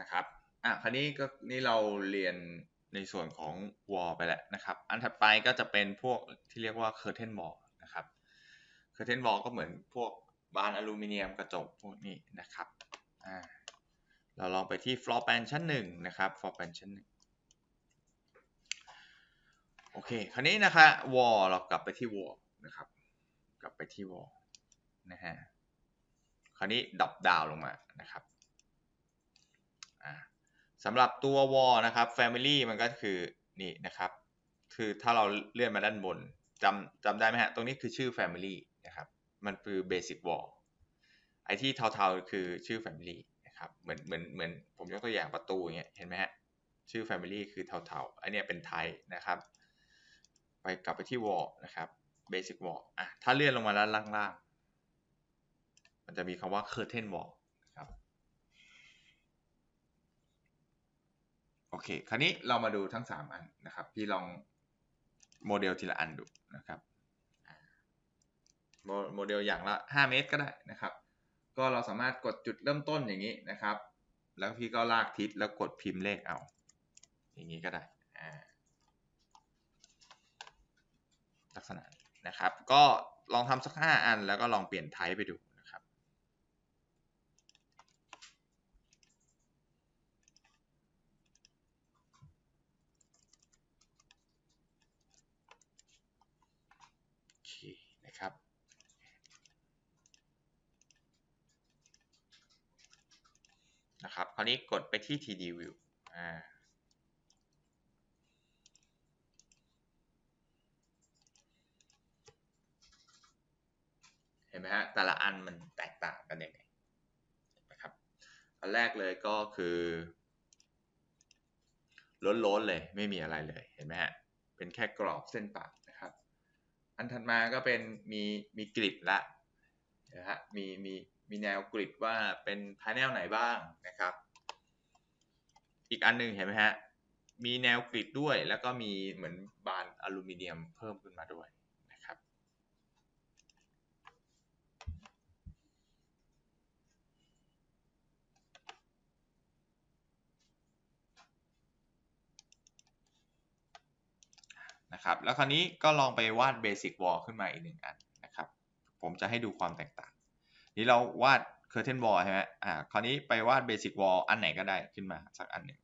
นะครับอะคราวนี้ก็นี่เราเรียนในส่วนของ wall ไปแล้วนะครับ อันถัดไปก็จะเป็นพวกที่เรียกว่า curtain wall นะครับ curtain wall ก็เหมือนพวกบานอลูมิเนียมกระจกพวกนี้นะครับอ่าเราลองไปที่ floor plan ชั้นหนึ่งนะครับ floor plan ชั้นหนึ่งโอเค คราวนี้นะคะ wall เรากลับไปที่ wall นะครับ กลับไปที่ wall นะฮะ คราวนี้ดับดาวลงมานะครับ สำหรับตัว wall นะครับ family มันก็คือนี่นะครับ คือถ้าเราเลื่อนมาด้านบนจำจำได้ไหมฮะ ตรงนี้คือชื่อ family นะครับ มันคือ basic wall ไอที่เทาๆคือชื่อ family นะครับ เหมือนเหมือนเหมือนผมยกตัวอย่างประตูอย่างเงี้ยเห็นไหมฮะ ชื่อ family คือเทาๆ อันนี้เป็นไทยนะครับ ไปกลับไปที่ wall นะครับ basic wall อะถ้าเลื่อนลงมาด้านล่างๆมันจะมีคำว่า curtain wall นะครับ โอเค คราวนี้เรามาดูทั้ง 3 อันนะครับ พี่ลองโมเดลทีละอันดูนะครับ โมเดลอย่างละ 5 เมตรก็ได้นะครับ ก็เราสามารถกดจุดเริ่มต้นอย่างนี้นะครับ แล้วพี่ก็ลากทิศแล้วกดพิมพ์เลขเอา อย่างนี้ก็ได้ ลักษณะนี้นะครับ ก็ลองทำสัก 5 อันแล้วก็ลองเปลี่ยนไทป์ไปดูนะครับ โอเคนะครับ นะ คราวนี้กดไปที่ TD View อ่าเห็นไหมฮะแต่ละอันมันแตกต่างกันยังไงนะครับอันแรกเลยก็คือล้นๆเลยไม่มีอะไรเลยเห็นไหมฮะเป็นแค่กรอบเส้นปากนะครับ อันถัดมาก็เป็นมีมีกริดละนะฮะมีมีมีแนวกริดว่าเป็นพา n นลไหนบ้างนะครับ อีกอันหนึ่งเห็นไหมฮะ มีแนวกริดด้วย แล้วก็มีเหมือนบานอลูมิเนียมเพิ่มขึ้นมาด้วยนะครับ นะครับ แล้วคราวนี้ก็ลองไปวาด Basic Wall ขึ้นมาอีกหนึ่งอันนะครับ ผมจะให้ดูความแตกต่าง นี้เราวาด Curtain Wall ใช่ไหมอ่า คราวนี้ไปวาด Basic Wall อันไหนก็ได้ขึ้นมาสักอันหนึ่ง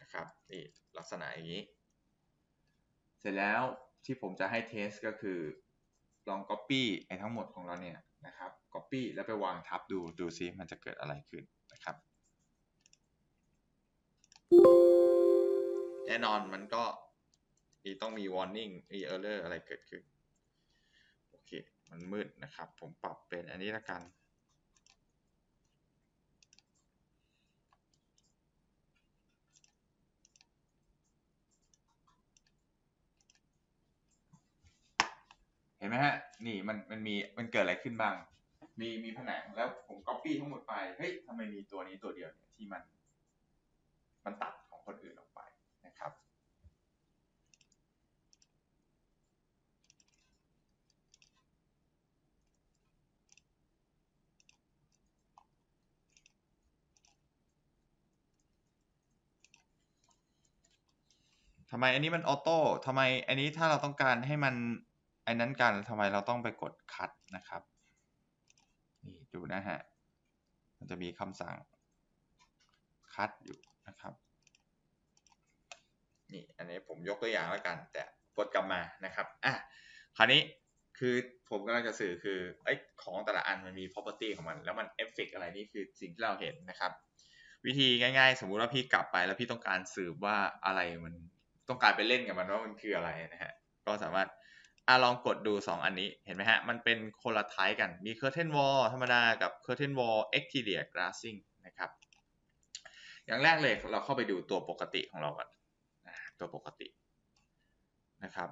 นะครับนี่ลักษณะอย่างนี้ เสร็จแล้วที่ผมจะให้เทสก็คือ ลอง Copy ไอ้ทั้งหมดของเราเนี่ยนะครับ Copy แล้วไปวางทับดูดูซิมันจะเกิดอะไรขึ้นนะครับแน่นอนมันก็มีต้องมี warning มี error อะไรเกิดขึ้น มันมืดนะครับ ผมปรับเป็นอันนี้ละกัน เห็นไหมฮะ นี่มันมันมีมันเกิดอะไรขึ้นบ้าง มีมีผนังแล้วผม copy ทั้งหมดไป เฮ้ยทำไมมีตัวนี้ตัวเดียวเนี่ยที่มัน มันตัดของคนอื่นออกไปนะครับ ทำไมอันนี้มันออโต้ทำไมอันนี้ถ้าเราต้องการให้มันอันนั้นกันทำไมเราต้องไปกดคัดนะครับ นี่ดูนะฮะ มันจะมีคำสั่งคัดอยู่นะครับ นี่อันนี้ผมยกตัวอย่างแล้วกัน แต่กดกลับมานะครับอะคราวนี้คือผมกำลังจะสื่อคือไอ้ของแต่ละอันมันมี property ของมัน แล้วมันเอฟเฟกอะไรนี่คือสิ่งที่เราเห็นนะครับ วิธีง่ายๆ สมมุติว่าพี่กลับไปแล้วพี่ต้องการสืบว่าอะไรมัน ต้องการไปเล่นกับมันว่ามันคืออะไรนะฮะก็สามารถอะลองกดดู 2 อันนี้เห็นไหมฮะ มันเป็นคนละไทป์กันมี curtain wall ธรรมดากับ curtain wall exterior glassing นะครับ อย่างแรกเลยเราเข้าไปดูตัวปกติของเราก่อนตัวปกตินะครับ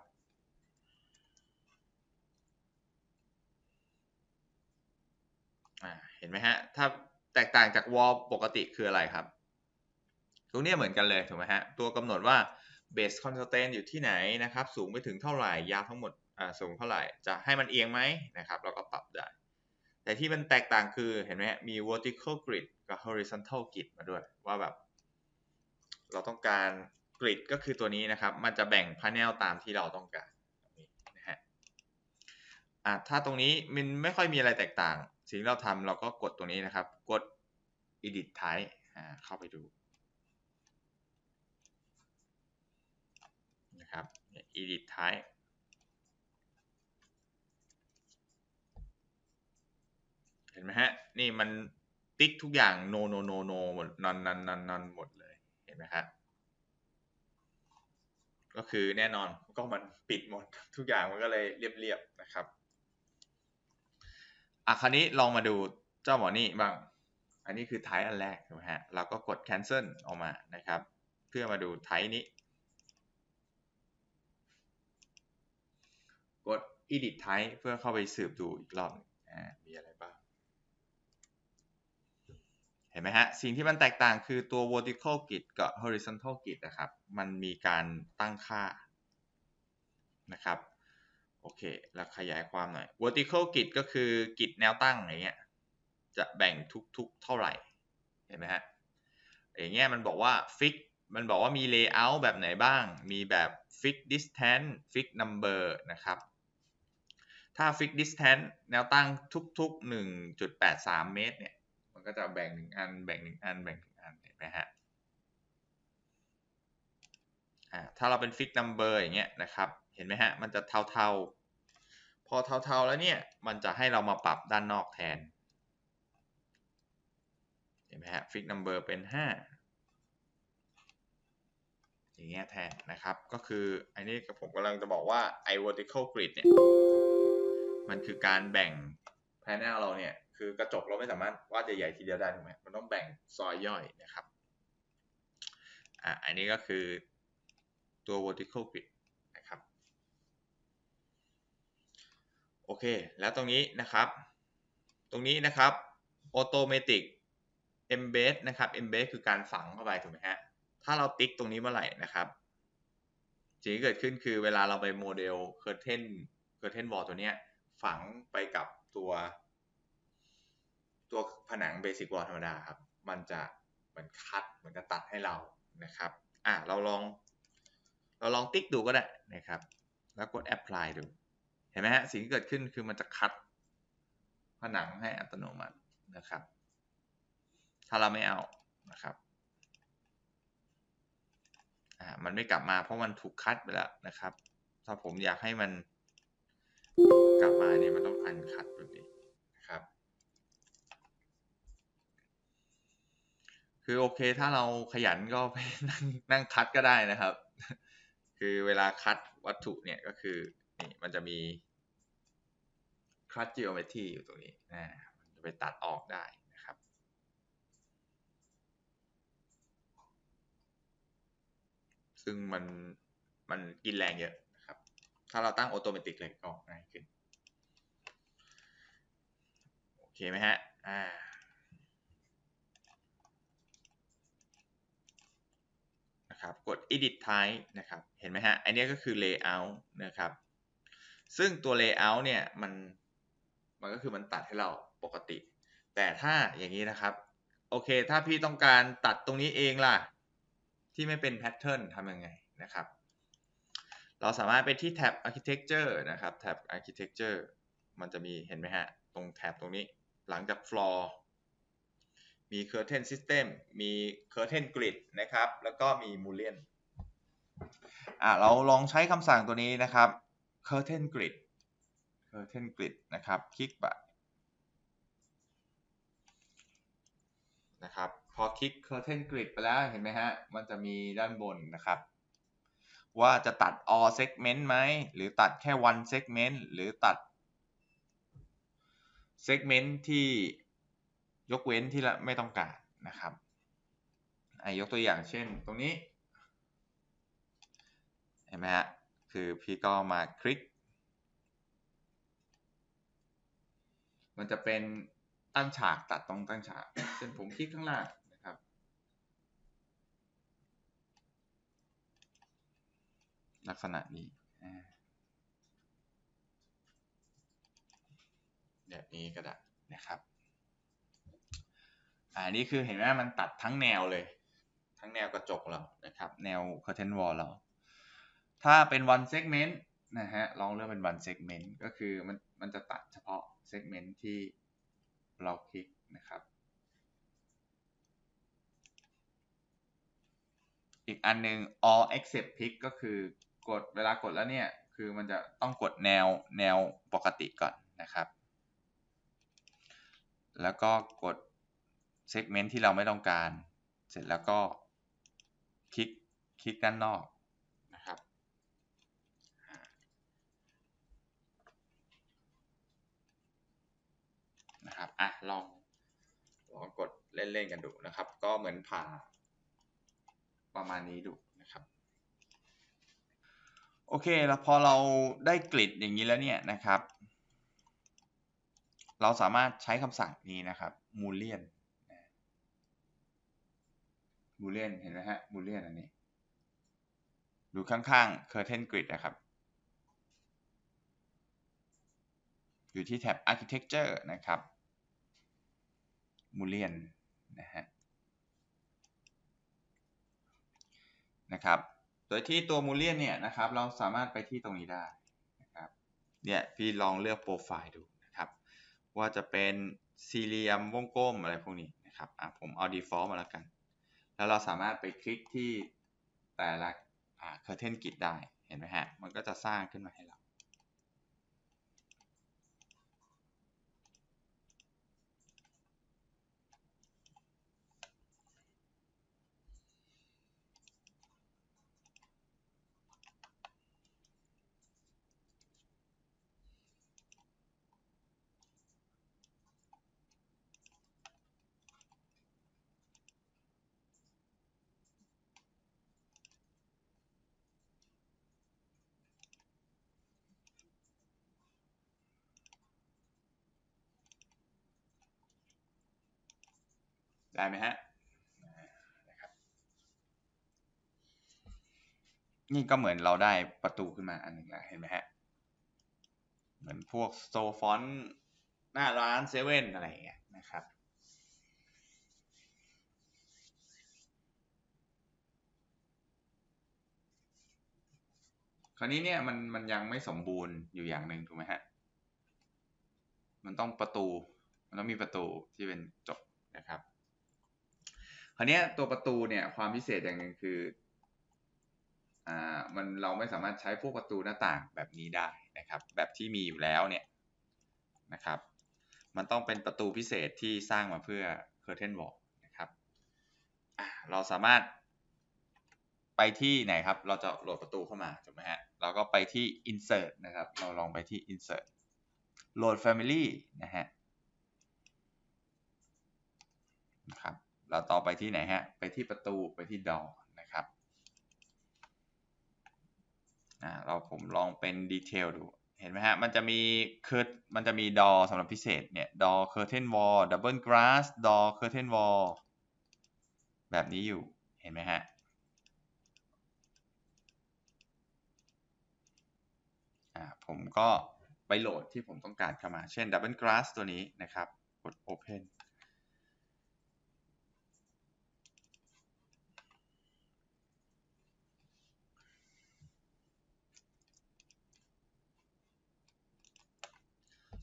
อ่าเห็นไหมฮะ ถ้าแตกต่างจาก wall ปกติคืออะไรครับ ตรงนี้เหมือนกันเลยถูกไหมฮะ ตัวกำหนดว่า base constraint อยู่ที่ไหนนะครับ สูงไปถึงเท่าไหร่ยาวทั้งหมดสูงเท่าไหร่ จะให้มันเอียงไหมนะครับ เราก็ปรับได้ แต่ที่มันแตกต่างคือเห็นไหมมี vertical grid กับ horizontal grid มาด้วย ว่าแบบ เราต้องการ grid ก็คือตัวนี้นะครับ มันจะแบ่ง panel ตามที่เราต้องการนะฮะถ้าตรงนี้มันไม่ค่อยมีอะไรแตกต่าง สิ่งเราทำเราก็กดตรงนี้นะครับ กด edit type เข้าไปดู นะครับ edit type เห็นไหมฮะ นี่มันติ๊กทุกอย่าง no no no no หมดนอนนอนนอนนอนหมดเลย เห็นไหมครับก็คือแน่นอนก็มันปิดหมด ทุกอย่างมันก็เลยเรียบๆนะครับ อะคราวนี้ลองมาดูเจ้าหมอนี่บ้าง อันนี้คือไทป์อันแรกถูกไหมฮะ เราก็กด cancel ออกมานะครับ เพื่อมาดูไทป์นี้ กด edit type เพื่อเข้าไปสืบดูอีกรอบอ่ามีอะไรบ้าง เห็นไหมฮะ สิ่งที่มันแตกต่างคือตัว vertical grid กับ horizontal grid นะครับ มันมีการตั้งค่านะครับโอเคแล้วขยายความหน่อย vertical grid ก็คือกิดแนวตั้งอย่างเงี้ย จะแบ่งทุกๆ เท่าไหร่ เห็นไหมฮะ อย่างเงี้ยมันบอกว่า fix มันบอกว่ามี layout แบบไหนบ้าง มีแบบ fix distance fix number นะครับ ถ้า fix distance แนวตั้งทุก ๆ 1.83 เมตรเนี่ย มันก็จะแบ่งหนึ่งอัน แบ่งหนึ่งอัน แบ่งหนึ่งอันเห็นไหมฮะอ่าถ้าเราเป็น fix number อย่างเงี้ยนะครับ เห็นไหมฮะ มันจะเทาๆ พอเทาๆแล้วเนี่ย มันจะให้เรามาปรับด้านนอกแทน เห็นไหมฮะ fix number เป็น 5 อย่างเงี้ยแทนนะครับ ก็คืออันนี้ผมกำลังจะบอกว่า i vertical grid เนี่ย มันคือการแบ่ง panel เราเนี่ยคือกระจกเราไม่สามารถวาดใหญ่ๆทีเดียวได้ถูกไหมมันต้องแบ่งซอยย่อยนะครับอะอันนี้ก็คือตัว vertical grid นะครับโอเค แล้วตรงนี้นะครับ ตรงนี้นะครับ automatic embed นะครับ embed คือการฝังเข้าไปถูกไหมฮะถ้าเราติ๊กตรงนี้เมื่อไหร่นะครับสิ่งที่เกิดขึ้นคือเวลาเราไปโมเดล curtain curtain wall ตัวเนี้ย ฝังไปกับตัว ตัวผนัง basic wall ธรรมดาครับ มันจะเหมือนคัดเหมือนจะตัดให้เรานะครับอะเราลอง เราลองติ๊กดูก็ได้นะครับ แล้วกด apply ดู เห็นไหมฮะสิ่งที่เกิดขึ้นคือมันจะคัดผนังให้อัตโนมัตินะครับ ถ้าเราไม่เอานะครับอ่ามันไม่กลับมาเพราะมันถูกคัดไปแล้วนะครับ ถ้าผมอยากให้มัน กลับมาเนี่ยมันต้องอันคัดแบบนี้นะครับ คือโอเคถ้าเราขยันก็ไปนั่งนั่งคัดก็ได้นะครับ คือเวลาคัดวัตถุเนี่ยก็คือนี่มันจะมีคัด geometry อยู่ตรงนี้นะมันจะไปตัดออกได้นะครับ ซึ่งมันมันกินแรงเยอะ ถ้าเราตั้งออโตเมติกเลยก็ง่ายขึ้น โอเคไหมฮะ อ่า นะครับ กด edit type นะครับ เห็นไหมฮะ อันนี้ก็คือ layout นะครับ ซึ่งตัว layout เนี่ย มัน มันก็คือมันตัดให้เราปกติ แต่ถ้าอย่างนี้นะครับ โอเค ถ้าพี่ต้องการตัดตรงนี้เองล่ะ ที่ไม่เป็นแพทเทิร์นทำยังไงนะครับ เราสามารถไปที่แท็บ architecture นะครับแท็บ architecture มันจะมีเห็นไหมฮะ ตรงแท็บตรงนี้หลังจาก floor มี curtain system มี curtain grid นะครับ แล้วก็มี boolean อ่าเราลองใช้คำสั่งตัวนี้นะครับ curtain grid curtain grid นะครับ คลิกไปนะครับ พอคลิก curtain grid ไปแล้วเห็นไหมฮะ มันจะมีด้านบนนะครับ ว่าจะตัด all segment ไหม หรือตัดแค่ one segment หรือตัด segment ที่ยกเว้นที่ไม่ต้องการนะครับยกตัวอย่างเช่นตรงนี้ เห็นไหมฮะ คือพี่ก็มาคลิก มันจะเป็นตั้งฉากตัดตรงตั้งฉาก เช่นผมคลิกข้างล่างนะครับ ลักษณะนี้แบบนี้ก็ได้นะครับอ่านี่คือเห็นไหมมันตัดทั้งแนวเลย ทั้งแนวกระจกเรานะครับ แนว curtain wall เรา ถ้าเป็น one segment นะฮะลองเลือกเป็น one segment ก็คือมันมันจะตัดเฉพาะ segment ที่เราคลิกนะครับ อีกอันหนึ่ง all except pick ก็คือ กดเวลากดแล้วเนี่ย คือมันจะต้องกดแนวแนวปกติก่อนนะครับ แล้วก็กด segment ที่เราไม่ต้องการ เสร็จแล้วก็คลิกคลิกด้านนอกนะครับ นะครับ อะ ลองลองกดเล่นๆกันดูนะครับ ก็เหมือนผ่าประมาณนี้ดู โอเคแล้วพอเราได้กริดอย่างนี้แล้วเนี่ยนะครับ เราสามารถใช้คำสั่งนี้นะครับมูเลียนมูเลียนเห็นไหมฮะมูเลียนอันนี้ดูข้างๆ curtain grid นะครับ อยู่ที่แท็บ architecture นะครับมูเลียนนะฮะนะครับ โดยที่ตัวมูเลียนเนี่ยนะครับ เราสามารถไปที่ตรงนี้ได้นะครับเนี่ยพี่ลองเลือกโปรไฟล์ดูนะครับ ว่าจะเป็นสี่เหลี่ยมวงกลมอะไรพวกนี้นะครับอะผมเอา default มาแล้วกัน แล้วเราสามารถไปคลิกที่แต่ละอ่า curtain grid ได้เห็นไหมฮะมันก็จะสร้างขึ้นมาให้เรา ได้ไหมฮะนะครับนี่ก็เหมือนเราได้ประตูขึ้นมาอันหนึ่งแล้วเห็นไหมฮะ เหมือนพวกโซฟอนหน้าร้านเซเว่นอะไรอย่างเงี้ยนะครับ คราวนี้เนี่ยมันมันยังไม่สมบูรณ์อยู่อย่างหนึ่งถูกไหมฮะ มันต้องประตู มันต้องมีประตูที่เป็นจบนะครับคราวนี้ตัวประตูเนี่ยความพิเศษอย่างหนึ่งคืออ่ามันเราไม่สามารถใช้พวกประตูหน้าต่างแบบนี้ได้นะครับ แบบที่มีอยู่แล้วเนี่ยนะครับ มันต้องเป็นประตูพิเศษที่สร้างมาเพื่อ curtain wall นะครับเราสามารถไปที่ไหนครับ เราจะโหลดประตูเข้ามาถูกไหมฮะเราก็ไปที่ insert นะครับ เราลองไปที่ insert โหลด family นะฮะนะครับ เราต่อไปที่ไหนฮะ ไปที่ประตูไปที่ door นะครับอ่าเราผมลองเป็นดีเทลดู เห็นไหมฮะ มันจะมีเคิร์มันจะมี door สำหรับพิเศษเนี่ย door curtain wall double glass door curtain wall แบบนี้อยู่ เห็นไหมฮะอ่าผมก็ไปโหลดที่ผมต้องการเข้ามา เช่น double glass ตัวนี้นะครับ กด open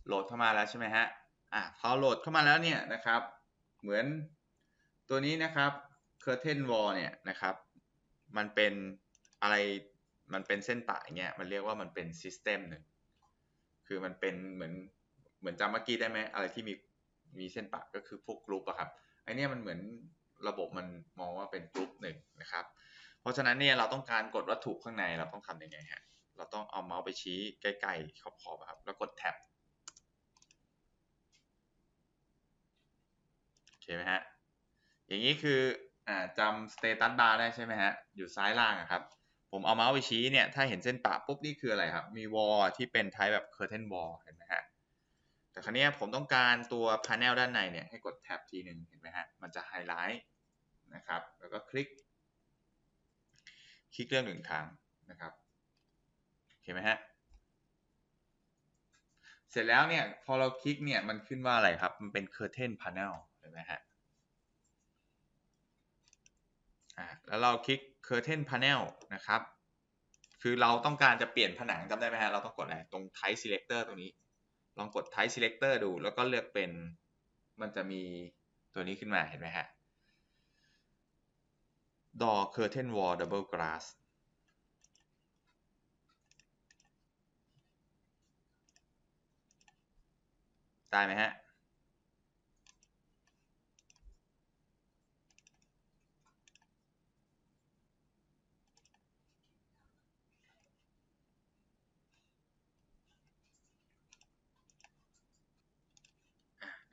โหลดเข้ามาแล้วใช่ไหมฮะอะพอโหลดเข้ามาแล้วเนี่ยนะครับ เหมือนตัวนี้นะครับ curtain wall เนี่ยนะครับ มันเป็นอะไรมันเป็นเส้นปะเงี้ยมันเรียกว่ามันเป็น system หนึ่งคือมันเป็นเหมือนเหมือนจำเมื่อกี้ได้ไหมอะไรที่มีมีเส้นปะก็คือพวกกรุ๊ปอะครับไอเนี้ยมันเหมือนระบบมันมองว่าเป็นกรุ๊ปหนึ่งนะครับ เพราะฉะนั้นเนี่ยเราต้องการกดวัตถุข้างในเราต้องทำยังไงฮะเราต้องเอาเมาส์ไปชี้ใกล้ๆขอบๆครับแล้วกดแท็บ โอเคไหมฮะ อย่างนี้คืออ่าจำสเตตัสบาร์ได้ใช่ไหมฮะ อยู่ซ้ายล่างครับ ผมเอาเมาส์ไปชี้เนี่ย ถ้าเห็นเส้นปะปุ๊บนี่คืออะไรครับ มีวอลที่เป็นไทป์แบบ curtain wall เห็นไหมฮะ แต่ครั้นี้ผมต้องการตัว panel ด้านในเนี่ยให้กดแท็บทีหนึ่งเห็นไหมฮะ มันจะไฮไลท์นะครับ แล้วก็คลิก คลิกเรื่องหนึ่งครั้งนะครับโอเคไหมฮะเสร็จแล้วเนี่ยพอเราคลิกเนี่ยมันขึ้นว่าอะไรครับ มันเป็น curtain panel เห็ นไหมฮะแล้วเราคลิก curtain panel นะครับ คือเราต้องการจะเปลี่ยนผนังจำได้ไหมฮะ เราต้องกดอะไรตรง type selector ตรงนี้ ลองกด type selector ดู แล้วก็เลือกเป็น มันจะมีตัวนี้ขึ้นมาเห็นไหมฮะ door curtain wall double glass ได้ไหมฮะ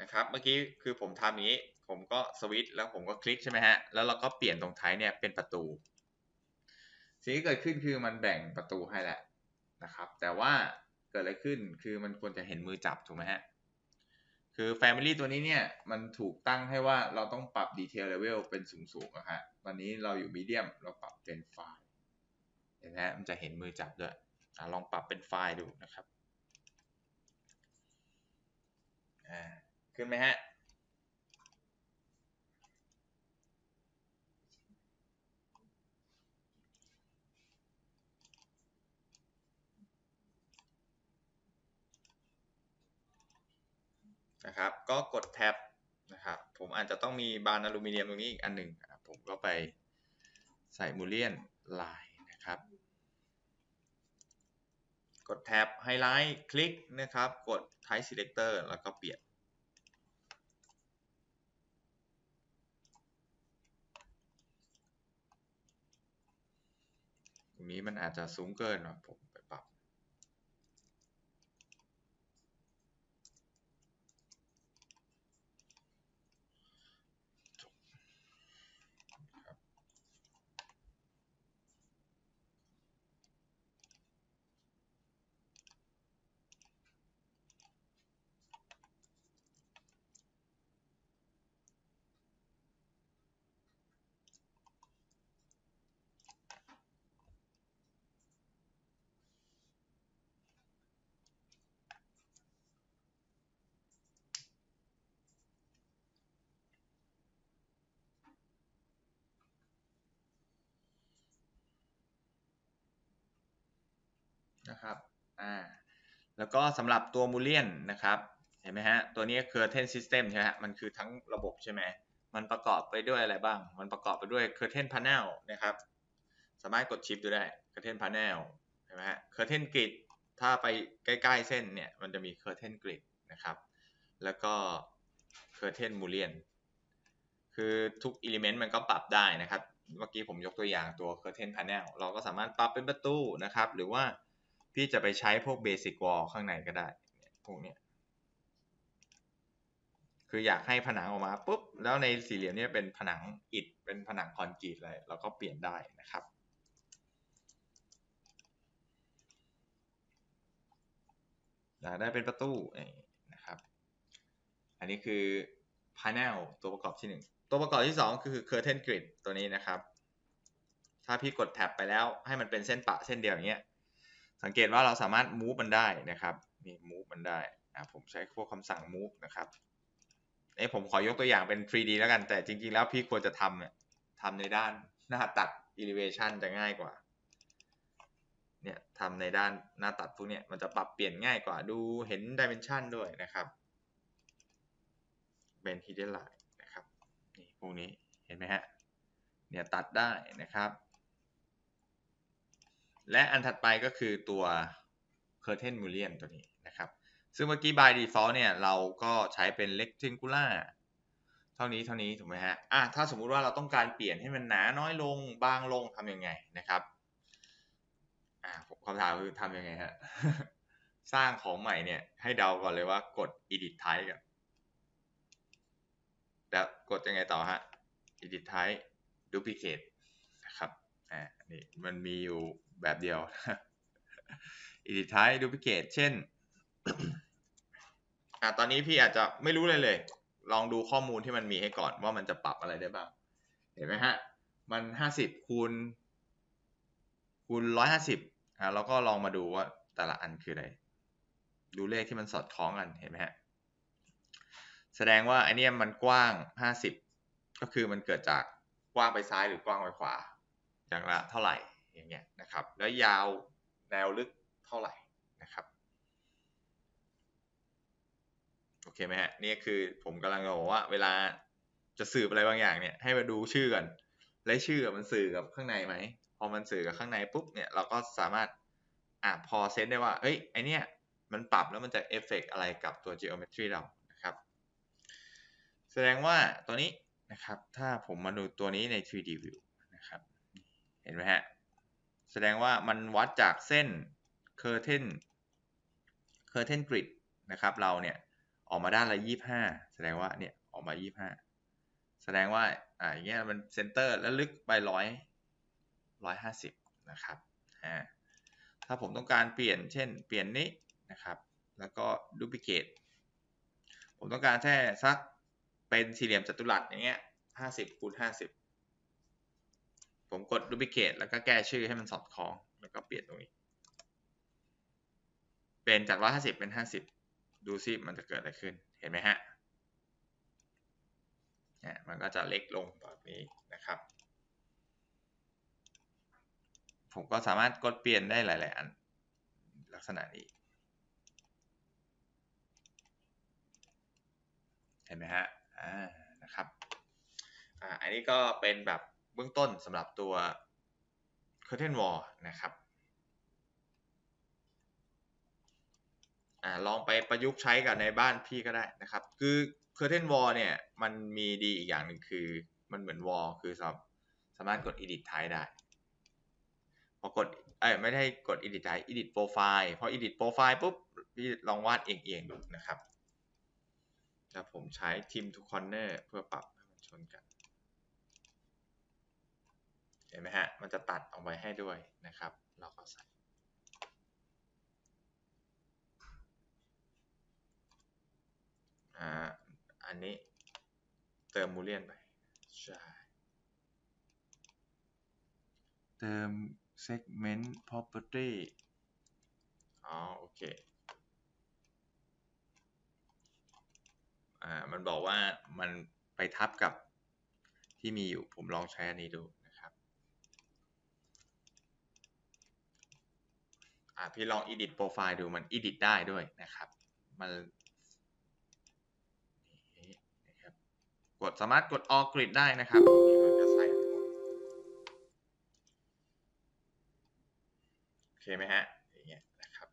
นะครับ เมื่อกี้คือผมทำอย่างนี้ ผมก็สวิตช์แล้วผมก็คลิกใช่ไหมฮะ แล้วเราก็เปลี่ยนตรงท้ายเนี่ยเป็นประตู สิ่งที่เกิดขึ้นคือมันแบ่งประตูให้แหละนะครับ แต่ว่าเกิดอะไรขึ้น คือมันควรจะเห็นมือจับถูกไหมฮะ คือ Family ตัวนี้เนี่ย มันถูกตั้งให้ว่าเราต้องปรับ Detail Level เป็นสูงๆนะฮะวันนี้เราอยู่ Medium เราปรับเป็นไฟล์ เห็นไหมฮะมันจะเห็นมือจับด้วยอลองปรับเป็นไฟล์ดูนะครับ อ่า ขึ้นไหมฮะ นะครับ ก็กดแท็บนะครับ ผมอาจจะต้องมีบานอลูมิเนียมตรงนี้อีกอันหนึ่งผมก็ไปใส่มูเลียนลายนะครับ กดแท็บไฮไลท์คลิกนะครับ กด Type Selector แล้วก็เปลี่ยน ตรง นี้มันอาจจะสูงเกินหน่อยผม นะครับอ่าแล้วก็สำหรับตัวมูเลียนนะครับเห็นไหมฮะตัวนี้คือ curtain system ใช่ไหมฮะมันคือทั้งระบบใช่ไหมมันประกอบไปด้วยอะไรบ้าง มันประกอบไปด้วย curtain panel นะครับสามารถกดชิปดูได้ curtain panel เห็นไหมฮะ curtain grid ถ้าไปใกล้ๆเส้นเนี่ยมันจะมี curtain grid นะครับแล้วก็ curtain mullion คือทุก element มันก็ปรับได้นะครับ เมื่อกี้ผมยกตัวอย่างตัว curtain panel เราก็สามารถปรับเป็นประตูนะครับ หรือว่า พี่จะไปใช้พวก basic wall ข้างในก็ได้พวกเนี้ยคืออยากให้ผนังออกมาปุ๊บแล้วในสี่เหลี่ยมนี้เป็นผนังอิฐเป็นผนังคอนกรีตเลยเราก็เปลี่ยนได้นะครับได้เป็นประตูนะครับ อันนี้คือ panel ตัวประกอบที่หนึ่งตัวประกอบที่สองคือ curtain grid ตัวนี้นะครับ ถ้าพี่กดแท็บไปแล้วให้มันเป็นเส้นปะเส้นเดียวอย่างเงี้ย สังเกตว่าเราสามารถ move มันได้นะครับนี่ move มันได้อ่ผมใช้พวกคำสั่ง move นะครับเอ้ผมขอยกตัวอย่างเป็น 3D แล้วกัน แต่จริง ๆ แล้วพี่ควรจะทำเนี่ยทำในด้านหน้าตัด elevation จะง่ายกว่า เนี่ยทำในด้านหน้าตัดพวกเนี้ยมันจะปรับเปลี่ยนง่ายกว่า ดูเห็น dimension ด้วยนะครับ เป็น hidden line นะครับ นี่พวกนี้ เห็นไหมฮะ เนี่ยตัดได้นะครับ และอันถัดไปก็คือตัว curtain mullion ตัวนี้นะครับ ซึ่งเมื่อกี้ by default เนี่ยเราก็ใช้เป็น rectangular เท่านี้เท่านี้ถูกไหมฮะอะถ้าสมมุติว่าเราต้องการเปลี่ยนให้มันหนาน้อยลงบางลงทำยังไงนะครับอ่าคำถามคือทำยังไงฮะ สร้างของใหม่เนี่ยให้เดาก่อนเลยว่ากด edit type กันแล้วกดยังไงต่อฮะ edit type duplicate นะครับ อ่า นี่ มันมีอยู่ แบบเดียว edit type duplicate เช่นอ่าตอนนี้พี่อาจจะไม่รู้เลยเลย ลองดูข้อมูลที่มันมีให้ก่อนว่ามันจะปรับอะไรได้บ้าง เห็นไหมฮะ มันห้าสิบคูณ คูณร้อยห้าสิบอ่าแล้วก็ลองมาดูว่าแต่ละอันคืออะไร ดูเลขที่มันสอดคล้องกันเห็นไหมฮะ แสดงว่าไอเนี้ยมันกว้าง 50 ก็คือมันเกิดจากกว้างไปซ้ายหรือกว้างไปขวา อย่างละเท่าไหร่ อย่างเงี้ยนะครับ แล้วยาวแนวลึกเท่าไหร่นะครับโอเคไหมฮะนี่คือผมกำลังจะบอกว่า เวลาจะสืบอะไรบางอย่างเนี่ยให้มาดูชื่อก่อนและชื่อมันสื่อกับข้างในไหมพอมันสื่อกับข้างในปุ๊บเนี่ยเราก็สามารถอ่าพอเซตได้ว่าเอ้ยไอเนี้ยมันปรับแล้วมันจะเอฟเฟกอะไรกับตัว geometry เรานะครับ แสดงว่าตัวนี้นะครับ ถ้าผมมาดูตัวนี้ใน 3D view นะครับ เห็นไหมฮะ แสดงว่ามันวัดจากเส้น curtain curtain grid นะครับ เราเนี่ยออกมาด้านละ25แสดงว่าเนี่ยออกมา25แสดงว่าอ่าอย่างเงี้ยมันเซนเตอร์แล้วลึกไปร้อยร้อยห้าสิบนะครับอ่าถ้าผมต้องการเปลี่ยนเช่นเปลี่ยนนี้นะครับ แล้วก็ดูพิเคตผมต้องการแค่สักเป็นสี่เหลี่ยมจัตุรัสอย่างเงี้ยห้าสิบคูณห้าสิบ ผมกดดูพิเคตแล้วก็แก้ชื่อให้มันสอดคล้อง แล้วก็เปลี่ยนตรงนี้ เป็นจากร้อยห้าสิบเป็นห้าสิบดูซิมันจะเกิดอะไรขึ้น เห็นไหมฮะเนี่ยมันก็จะเล็กลงแบบนี้นะครับ ผมก็สามารถกดเปลี่ยนได้หลาย ๆ อัน ลักษณะนี้ เห็นไหมฮะ อ่า นะครับ อ่า อันนี้ก็เป็นแบบ เบื้องต้นสำหรับตัว curtain wall นะครับอ่าลองไปประยุกต์ใช้กับในบ้านพี่ก็ได้นะครับ คือ curtain wall เนี่ยมันมีดีอีกอย่างหนึ่งคือ มันเหมือน wall คือสามารถสามารถกด edit type ได้พอกดเอ้ยไม่ได้กด edit type edit profile พอ edit profile ปุ๊บพี่ลองวาดเอียงๆดูนะครับแล้วผมใช้ trim to corner เพื่อปรับให้มันชนกัน เห็นไหมฮะ มันจะตัดออกไปให้ด้วยนะครับ เราก็ใส่ อ่า อันนี้เติมมูเลียนไป ใช่ เติม segment property อ๋อ โอเค อ่า มันบอกว่ามันไปทับกับที่มีอยู่ ผมลองใช้อันนี้ดูนะครับ อ่าพี่ลอง edit profile ดูมัน edit ได้ด้วยนะครับมันกดสามารถกด all grid ได้นะครับมันจะใส่โอเคไหมฮะอย่างเงี้ยนะครับ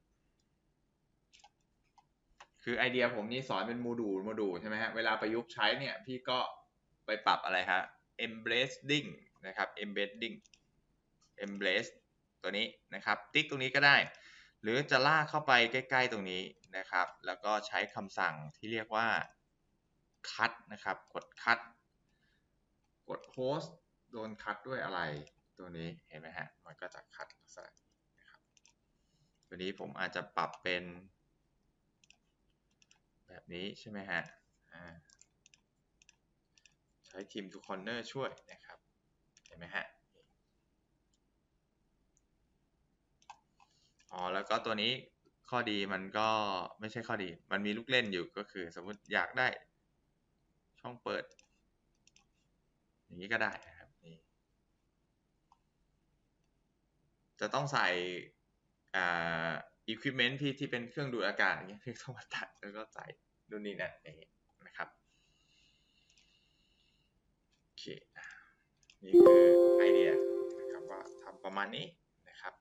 คือไอเดียผมนี่สอนเป็นโมดูลโมดูลใช่ไหมฮะเวลาประยุกต์ใช้เนี่ยพี่ก็ไปปรับอะไรฮะ embedding นะครับ embedding embrace ตัวนี้นะครับ ติ๊กตรงนี้ก็ได้ หรือจะลากเข้าไปใกล้ ๆ ตรงนี้นะครับ แล้วก็ใช้คำสั่งที่เรียกว่าคัดนะครับ กดคัดกดโฮสต์โดนคัดด้วยอะไรตัวนี้เห็นไหมฮะ มันก็จะคัดลักษณะนี้นะครับ ตัวนี้ผมอาจจะปรับเป็น แบบนี้ใช่ไหมฮะใช้ทีมทูคอนเนอร์ช่วยนะครับ เห็นไหมฮะ อ๋อ แล้วก็ตัวนี้ข้อดีมันก็ไม่ใช่ข้อดี มันมีลูกเล่นอยู่ก็คือสมมติอยากได้ช่องเปิด อย่างนี้ก็ได้นะครับนี่จะต้องใส่อ่า equipment ที่ที่เป็นเครื่องดูดอากาศอย่างเงี้ยที่ต้องมาตัดแล้วก็ใส่ดูนี่นะนี่นะครับโอเคนี่คือไอเดียนะครับว่าทำประมาณนี้นะครับ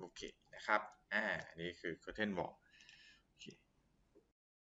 โอเคนะครับ อ่า นี่คือ curtain wall